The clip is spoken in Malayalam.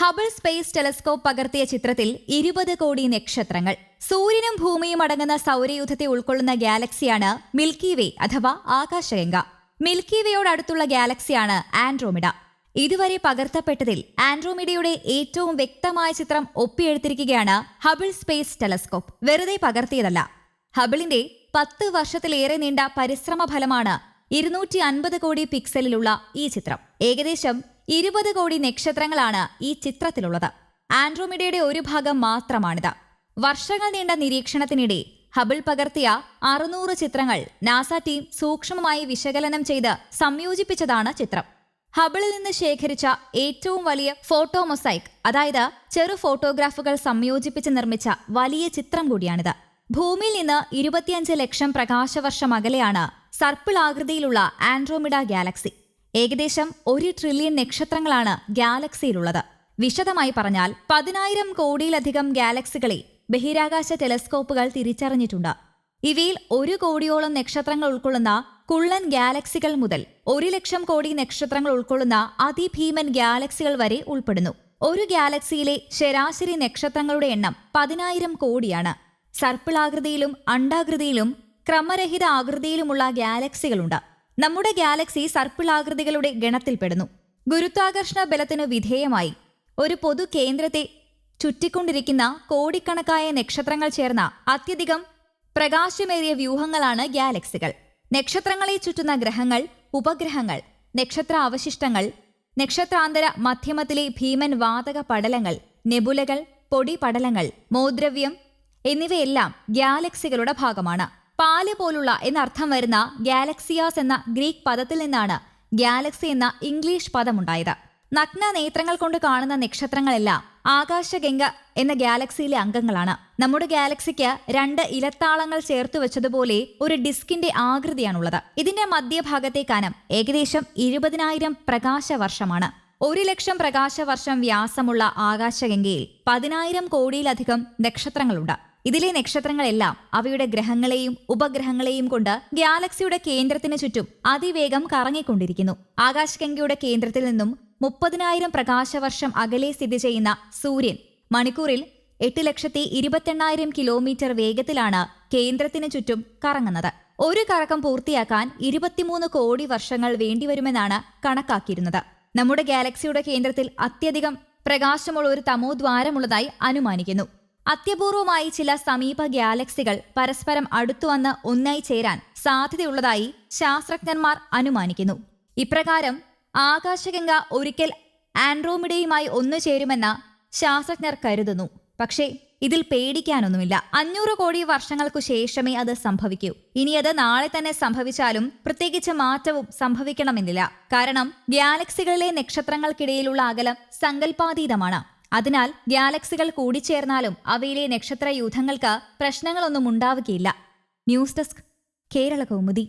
ഹബിൾ സ്പേസ് ടെലസ്കോപ്പ് പകർത്തിയ ചിത്രത്തിൽ ഇരുപത് കോടി നക്ഷത്രങ്ങൾ. സൂര്യനും ഭൂമിയും അടങ്ങുന്ന സൗരയൂഥത്തെ ഉൾക്കൊള്ളുന്ന ഗാലക്സിയാണ് മിൽക്കി വേ അഥവാ ആകാശഗംഗ. മിൽക്കി വേയോടടുത്തുള്ള ഗാലക്സിയാണ് ആൻഡ്രോമിഡ. ഇതുവരെ പകർത്തപ്പെട്ടതിൽ ആൻഡ്രോമിഡയുടെ ഏറ്റവും വ്യക്തമായ ചിത്രം ഒപ്പിയെടുത്തിരിക്കുകയാണ് ഹബിൾ സ്പേസ് ടെലസ്കോപ്പ്. വെറുതെ പകർത്തിയതല്ല. ഹബിളിന്റെ പത്ത് വർഷത്തിലേറെ നീണ്ട പരിശ്രമ ഫലമാണ് ഇരുന്നൂറ്റി അൻപത് കോടി പിക്സലിലുള്ള ഈ ചിത്രം. ഏകദേശം ഇരുപത് കോടി നക്ഷത്രങ്ങളാണ് ഈ ചിത്രത്തിലുള്ളത്. ആൻഡ്രോമിഡയുടെ ഒരു ഭാഗം മാത്രമാണിത്. വർഷങ്ങൾ നീണ്ട നിരീക്ഷണത്തിനിടെ ഹബിൾ പകർത്തിയ അറുന്നൂറ് ചിത്രങ്ങൾ നാസ ടീം സൂക്ഷ്മമായി വിശകലനം ചെയ്ത് സംയോജിപ്പിച്ചതാണ് ചിത്രം. ഹബിളിൽ നിന്ന് ശേഖരിച്ച ഏറ്റവും വലിയ ഫോട്ടോ മൊസൈക്ക് അതായത് ചെറു ഫോട്ടോഗ്രാഫുകൾ സംയോജിപ്പിച്ച് നിർമ്മിച്ച വലിയ ചിത്രം കൂടിയാണിത്. ഭൂമിയിൽ നിന്ന് ഇരുപത്തിയഞ്ച് ലക്ഷം പ്രകാശവർഷം അകലെയാണ് സർപ്പിൾ ആകൃതിയിലുള്ള ആൻഡ്രോമിഡ ഗാലക്സി. ഏകദേശം ഒരു ട്രില്യൺ നക്ഷത്രങ്ങളാണ് ഗാലക്സിയിലുള്ളത്. വിശദമായി പറഞ്ഞാൽ പതിനായിരം കോടിയിലധികം ഗാലക്സികളെ ബഹിരാകാശ ടെലസ്കോപ്പുകൾ തിരിച്ചറിഞ്ഞിട്ടുണ്ട്. ഇവയിൽ ഒരു കോടിയോളം നക്ഷത്രങ്ങൾ ഉൾക്കൊള്ളുന്ന കുള്ളൻ ഗാലക്സികൾ മുതൽ ഒരു ലക്ഷം കോടി നക്ഷത്രങ്ങൾ ഉൾക്കൊള്ളുന്ന അതിഭീമൻ ഗാലക്സികൾ വരെ ഉൾപ്പെടുന്നു. ഒരു ഗാലക്സിയിലെ ശരാശരി നക്ഷത്രങ്ങളുടെ എണ്ണം പതിനായിരം കോടിയാണ്. സർപ്പിളാകൃതിയിലും അണ്ടാകൃതിയിലും ക്രമരഹിത ആകൃതിയിലുമുള്ള ഗാലക്സികളുണ്ട്. നമ്മുടെ ഗാലക്സി സർപ്പിളാകൃതികളുടെ ഗണത്തിൽപ്പെടുന്നു. ഗുരുത്വാകർഷണ ബലത്തിനു വിധേയമായി ഒരു പൊതു കേന്ദ്രത്തെ ചുറ്റിക്കൊണ്ടിരിക്കുന്ന കോടിക്കണക്കായ നക്ഷത്രങ്ങൾ ചേർന്ന അത്യധികം പ്രകാശമേറിയ വ്യൂഹങ്ങളാണ് ഗാലക്സികൾ. നക്ഷത്രങ്ങളെ ചുറ്റുന്ന ഗ്രഹങ്ങൾ ഉപഗ്രഹങ്ങൾ നക്ഷത്ര അവശിഷ്ടങ്ങൾ നക്ഷത്രാന്തര മധ്യമത്തിലെ ഭീമൻ വാതക പടലങ്ങൾ നെബുലകൾ പൊടി പടലങ്ങൾ മോദ്രവ്യം എന്നിവയെല്ലാം ഗാലക്സികളുടെ ഭാഗമാണ്. പാൽ പോലുള്ള എന്നർത്ഥം വരുന്ന ഗാലക്സിയാസ് എന്ന ഗ്രീക്ക് പദത്തിൽ നിന്നാണ് ഗാലക്സി എന്ന ഇംഗ്ലീഷ് പദമുണ്ടായത്. നഗ്ന നേത്രങ്ങൾ കൊണ്ട് കാണുന്ന നക്ഷത്രങ്ങളെല്ലാം ആകാശഗംഗ എന്ന ഗാലക്സിയിലെ അംഗങ്ങളാണ്. നമ്മുടെ ഗാലക്സിക്ക് രണ്ട് ഇലത്താളങ്ങൾ ചേർത്ത് വെച്ചതുപോലെ ഒരു ഡിസ്കിന്റെ ആകൃതിയാണുള്ളത്. ഇതിന്റെ മധ്യഭാഗത്തെ കനം ഏകദേശം ഇരുപതിനായിരം പ്രകാശ വർഷമാണ് ഒരു ലക്ഷം പ്രകാശവർഷം വ്യാസമുള്ള ആകാശഗംഗയിൽ പതിനായിരം കോടിയിലധികം നക്ഷത്രങ്ങളുണ്ട്. ഇതിലെ നക്ഷത്രങ്ങളെല്ലാം അവയുടെ ഗ്രഹങ്ങളെയും ഉപഗ്രഹങ്ങളെയും കൊണ്ട് ഗാലക്സിയുടെ കേന്ദ്രത്തിന് ചുറ്റും അതിവേഗം കറങ്ങിക്കൊണ്ടിരിക്കുന്നു. ആകാശഗംഗയുടെ കേന്ദ്രത്തിൽ നിന്നും മുപ്പതിനായിരം പ്രകാശവർഷം അകലെ സ്ഥിതി ചെയ്യുന്ന സൂര്യൻ മണിക്കൂറിൽ എട്ട് ലക്ഷത്തി ഇരുപത്തെണ്ണായിരം കിലോമീറ്റർ വേഗത്തിലാണ് കേന്ദ്രത്തിന് ചുറ്റും കറങ്ങുന്നത്. ഒരു കറക്കം പൂർത്തിയാക്കാൻ ഇരുപത്തിമൂന്ന് കോടി വർഷങ്ങൾ വേണ്ടിവരുമെന്നാണ് കണക്കാക്കിയിരുന്നത്. നമ്മുടെ ഗാലക്സിയുടെ കേന്ദ്രത്തിൽ അത്യധികം പ്രകാശമുള്ള ഒരു തമോദ്വാരമുള്ളതായി അനുമാനിക്കുന്നു. അത്യപൂർവമായി ചില സമീപ ഗാലക്സികൾ പരസ്പരം അടുത്തുവന്ന് ഒന്നായി ചേരാൻ സാധ്യതയുള്ളതായി ശാസ്ത്രജ്ഞന്മാർ അനുമാനിക്കുന്നു. ഇപ്രകാരം ആകാശഗംഗ ഒരിക്കൽ ആൻഡ്രോമിഡയുമായി ഒന്നു ചേരുമെന്ന് ശാസ്ത്രജ്ഞർ കരുതുന്നു. പക്ഷേ ഇതിൽ പേടിക്കാനൊന്നുമില്ല. അഞ്ഞൂറ് കോടി വർഷങ്ങൾക്കു ശേഷമേ അത് സംഭവിക്കൂ. ഇനി അത് നാളെ തന്നെ സംഭവിച്ചാലും പ്രത്യേകിച്ച് മാറ്റവും സംഭവിക്കണമെന്നില്ല. കാരണം ഗാലക്സികളിലെ നക്ഷത്രങ്ങൾക്കിടയിലുള്ള അകലം സങ്കല്പാതീതമാണ് അതിനാൽ ഗാലക്സികൾ കൂടിച്ചേർന്നാലും അവയിലെ നക്ഷത്ര യൂഥങ്ങൾക്ക് പ്രശ്നങ്ങളൊന്നും ഉണ്ടാവുകയില്ല. News desk Kerala Kaumudi.